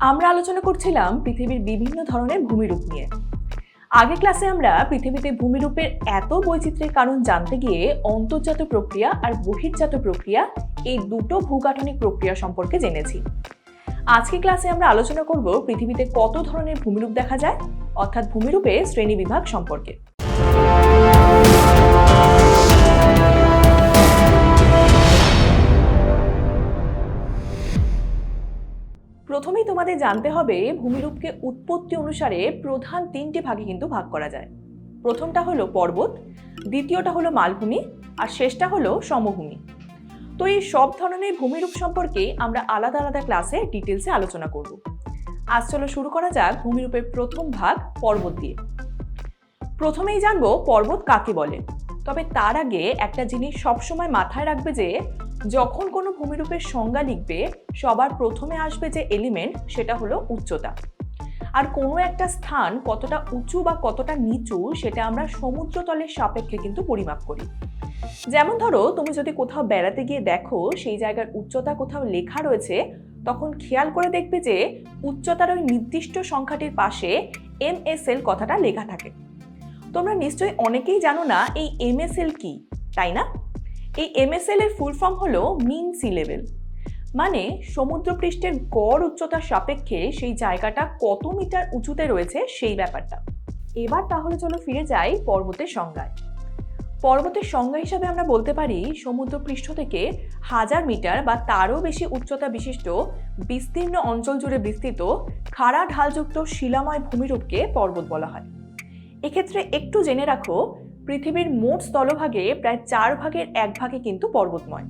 আমরা আলোচনা করছিলাম পৃথিবীর বিভিন্ন ধরনের ভূমিরূপ নিয়ে। আগের ক্লাসে আমরা পৃথিবীতে ভূমিরূপের এত বৈচিত্র্যের কারণ জানতে গিয়ে অন্তর্জাত প্রক্রিয়া আর বহির্জাত প্রক্রিয়া এই দুটো ভূগাঠনিক প্রক্রিয়া সম্পর্কে জেনেছি। আজকে ক্লাসে আমরা আলোচনা করব পৃথিবীতে কত ধরনের ভূমিরূপ দেখা যায়, অর্থাৎ ভূমিরূপের শ্রেণীবিভাগ সম্পর্কে। প্রথমেই তোমাদের জানতে হবে ভূমিরূপকে উৎপত্তি অনুসারে প্রধান তিনটি ভাগে কিন্তু ভাগ করা যায়। প্রথমটা হলো পর্বত, দ্বিতীয়টা হলো মালভূমি, আর শেষটা হলো সমভূমি। তো এই সব ধরনের ভূমিরূপ সম্পর্কে আমরা আলাদা আলাদা ক্লাসে ডিটেলসে আলোচনা করব। আজ চলো শুরু করা যাক ভূমিরূপের প্রথম ভাগ পর্বত দিয়ে। প্রথমেই জানব পর্বত কাকে বলে? তবে তার আগে একটা জিনিস সবসময় মাথায় রাখবে যে, যখন কোনো ভূমিরূপের সংজ্ঞা লিখবে, সবার প্রথমে আসবে যে এলিমেন্ট সেটা হলো উচ্চতা। আর কোনো একটা স্থান কতটা উঁচু বা কতটা নিচু সেটা আমরা সমুদ্রতলের সাপেক্ষে কিন্তু পরিমাপ করি। যেমন ধরো, তুমি যদি কোথাও বেড়াতে গিয়ে দেখো, সেই জায়গার উচ্চতা কোথাও লেখা রয়েছে, তখন খেয়াল করে দেখবে যে, উচ্চতার ওই নির্দিষ্ট সংখ্যাটির পাশে এম এস এল কথাটা লেখা থাকে। তোমরা নিশ্চয়ই অনেকেই জানো না এই এম এস এল কি, তাই না? এই এমএসএল এর ফুল ফর্ম হলো মিন সি লেভেল মানে সমুদ্রপৃষ্ঠের গড় উচ্চতার সাপেক্ষে সেই জায়গাটা কত মিটার উঁচুতে রয়েছে সেই ব্যাপারটা। এবার তাহলে চলো ফিরে যাই পর্বতের সংজ্ঞায়। পর্বতের সংজ্ঞা হিসাবে আমরা বলতে পারি সমুদ্রপৃষ্ঠ থেকে হাজার মিটার বা তারও বেশি উচ্চতা বিশিষ্ট, বিস্তীর্ণ অঞ্চল জুড়ে বিস্তৃত, খাড়া ঢালযুক্ত শিলাময় ভূমিরূপকে পর্বত বলা হয়। এক্ষেত্রে একটু জেনে রাখো, পৃথিবীর মোট স্থলভাগে প্রায় চার ভাগের এক ভাগে কিন্তু পর্বতময়।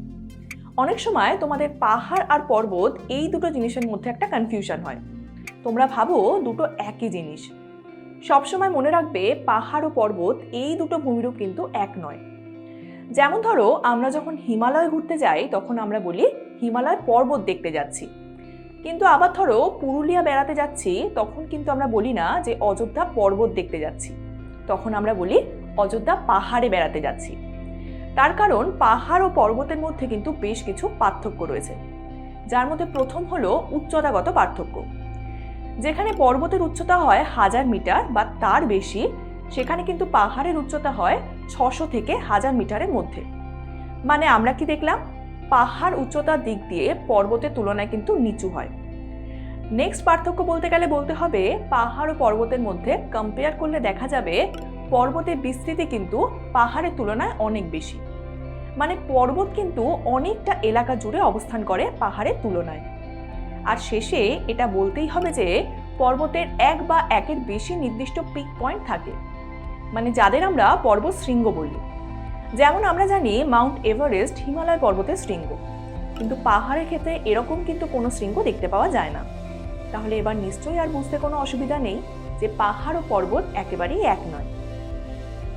অনেক সময় তোমাদের পাহাড় আর পর্বত এই দুটো জিনিসের মধ্যে একটা কনফিউশন হয়। তোমরা ভাবো দুটো একই জিনিস। সবসময় মনে রাখবে পাহাড় ও পর্বত এই দুটো ভূমিরূপ কিন্তু এক নয়। যেমন ধরো, আমরা যখন হিমালয় ঘুরতে যাই, তখন আমরা বলি হিমালয় পর্বত দেখতে যাচ্ছি। কিন্তু আবার ধরো, পুরুলিয়া বেড়াতে যাচ্ছি, তখন কিন্তু আমরা বলি না যে অযোধ্যা পর্বত দেখতে যাচ্ছি। তখন আমরা বলি অযোধ্যা পাহাড়ে বেড়াতে যাচ্ছি। তার কারণ পাহাড় ও পর্বতের মধ্যে কিন্তু বেশ কিছু পার্থক্য রয়েছে। যার মধ্যে প্রথম হলো উচ্চতাগত পার্থক্য। যেখানে পর্বতের উচ্চতা হয় হাজার মিটার বা তার বেশি, সেখানে কিন্তু পাহাড়ের উচ্চতা হয় ছশো থেকে হাজার মিটারের মধ্যে। মানে আমরা কি দেখলাম? পাহাড় উচ্চতার দিক দিয়ে পর্বতের তুলনায় কিন্তু নিচু হয়। নেক্সট পার্থক্য বলতে গেলে বলতে হবে, পাহাড় ও পর্বতের মধ্যে কম্পেয়ার করলে দেখা যাবে পর্বতের বিস্তৃতি কিন্তু পাহাড়ের তুলনায় অনেক বেশি। মানে পর্বত কিন্তু অনেকটা এলাকা জুড়ে অবস্থান করে পাহাড়ের তুলনায়। আর শেষে এটা বলতেই হবে যে, পর্বতের এক বা একের বেশি নির্দিষ্ট পিক পয়েন্ট থাকে। মানে যাদের আমরা পর্বত শৃঙ্গ বলি। যেমন আমরা জানি মাউন্ট এভারেস্ট হিমালয় পর্বতের শৃঙ্গ। কিন্তু পাহাড়ের ক্ষেত্রে এরকম কিন্তু কোনো শৃঙ্গ দেখতে পাওয়া যায় না। তাহলে এবার নিশ্চয়ই আর বুঝতে কোনো অসুবিধা নেই যে পাহাড় ও পর্বত একেবারেই এক নয়।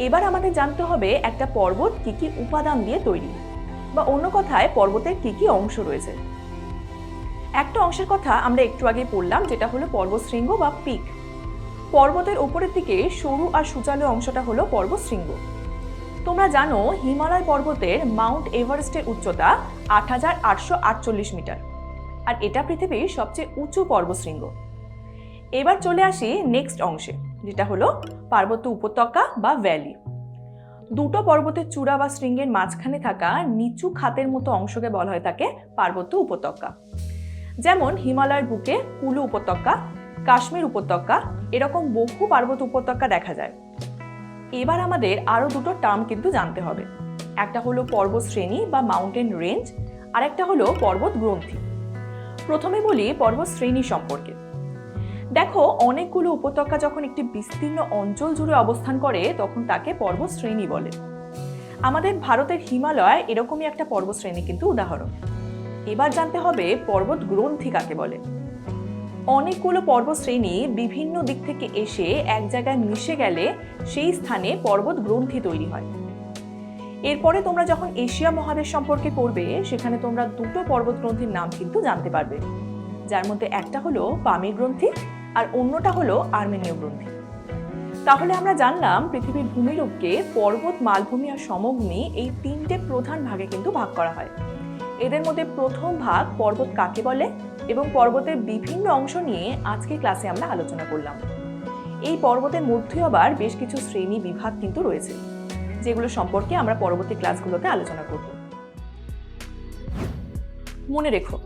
এবার আমাদের জানতে হবে একটা পর্বত কি কি উপাদান দিয়ে তৈরি বা অন্য কথায় পর্বতের কি কি অংশ রয়েছে। একটা অংশের কথা আমরা একটু আগে পড়লাম যেটা হলো পর্বতশৃঙ্গ বা পিক। পর্বতের ওপরের দিকে সরু আর সুচালো অংশটা হলো পর্বতশৃঙ্গ। তোমরা জানো হিমালয় পর্বতের মাউন্ট এভারেস্টের উচ্চতা আট হাজার আটশো আটচল্লিশ মিটার। আর এটা পৃথিবীর সবচেয়ে উঁচু পর্বতশৃঙ্গ এবার চলে আসি নেক্সট অংশে, যেটা হলো পার্বত্য উপত্যকা বা ভ্যালি দুটো পর্বতের চূড়া বা শৃঙ্গের মাঝখানে থাকা নিচু খাতের মতো অংশকে বলা হয় তাকে পার্বত্য উপত্যকা। যেমন হিমালয়ের বুকে কুলু উপত্যকা, কাশ্মীর উপত্যকা, এরকম বহু পার্বত্য উপত্যকা দেখা যায়। এবার আমাদের আরও দুটো টার্ম কিন্তু জানতে হবে। একটা হলো পর্বত শ্রেণি বা মাউন্টেন রেঞ্জ আর একটা হলো পর্বত গ্রন্থি। প্রথমে বলি পর্বত শ্রেণি সম্পর্কে। দেখো, অনেকগুলো উপত্যকা যখন একটি বিস্তীর্ণ অঞ্চল জুড়ে অবস্থান করে, তখন তাকে পর্বত শ্রেণি বলে। আমাদের ভারতের হিমালয় এরকমই একটা পর্বত শ্রেণি কিন্তু উদাহরণ। এবার জানতে হবে পর্বত গ্রন্থি কাকে বলে। অনেকগুলো পর্বত শ্রেণি বিভিন্ন দিক থেকে এসে এক জায়গায় মিশে গেলে সেই স্থানে পর্বত গ্রন্থি তৈরি হয়। এরপরে তোমরা যখন এশিয়া মহাদেশ সম্পর্কে পড়বে, সেখানে তোমরা দুটো পর্বত গ্রন্থির নাম কিন্তু জানতে পারবে। যার মধ্যে একটা হলো পামির গ্রন্থি আর অন্যটা হলো আর্মেনীয় গ্রন্থি। তাহলে আমরা জানলাম পৃথিবীর ভূমিরূপকে পর্বত, মালভূমি আর সমগ্নি এই তিনটে প্রধান ভাগে কিন্তু ভাগ করা হয়। এদের মধ্যে প্রথম ভাগ পর্বত কাকে বলে এবং পর্বতের বিভিন্ন অংশ নিয়ে আজকে ক্লাসে আমরা আলোচনা করলাম। এই পর্বতের মধ্যে আবার বেশ কিছু শ্রেণি বিভাগ কিন্তু রয়েছে। যেগুলো সম্পর্কে আমরা পরবর্তী ক্লাসগুলোতে আলোচনা করব। মনে রেখো।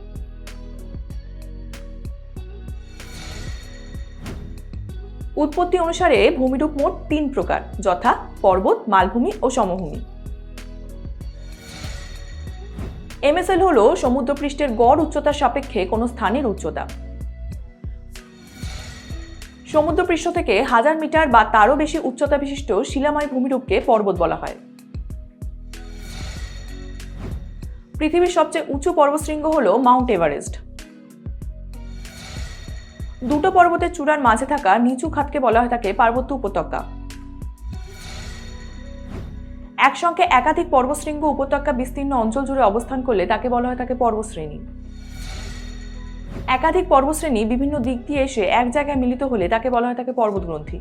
উৎপত্তি অনুসারে ভূমিরূপ মোট তিন প্রকার, যথা পর্বত, মালভূমি ও সমভূমি। এমএসএল হলো সমুদ্রপৃষ্ঠের গড় উচ্চতার সাপেক্ষে কোনো স্থানের উচ্চতা। সমুদ্রপৃষ্ঠ থেকে হাজার মিটার বা তারও বেশি উচ্চতা বিশিষ্ট শিলাময় ভূমিরূপকে পর্বত বলা হয়। পৃথিবীর সবচেয়ে উঁচু পর্বতশৃঙ্গ হল মাউন্ট এভারেস্ট। দুটো পর্বতের চূড়ার মাঝে থাকা নিচু খাতকে বলা হয় থাকে পার্বত্য উপত্যকা। একসঙ্গে একাধিক পর্বতশৃঙ্গ উপত্যকা বিস্তীর্ণ অঞ্চল জুড়ে অবস্থান করলে তাকে বলা হয় থাকে পর্বতশ্রেণী। একাধিক পর্বশ্রেণী বিভিন্ন দিক দিয়ে এসে এক জায়গায় মিলিত হলে তাকে বলা হয় তাকে পর্বতগ্রন্থি।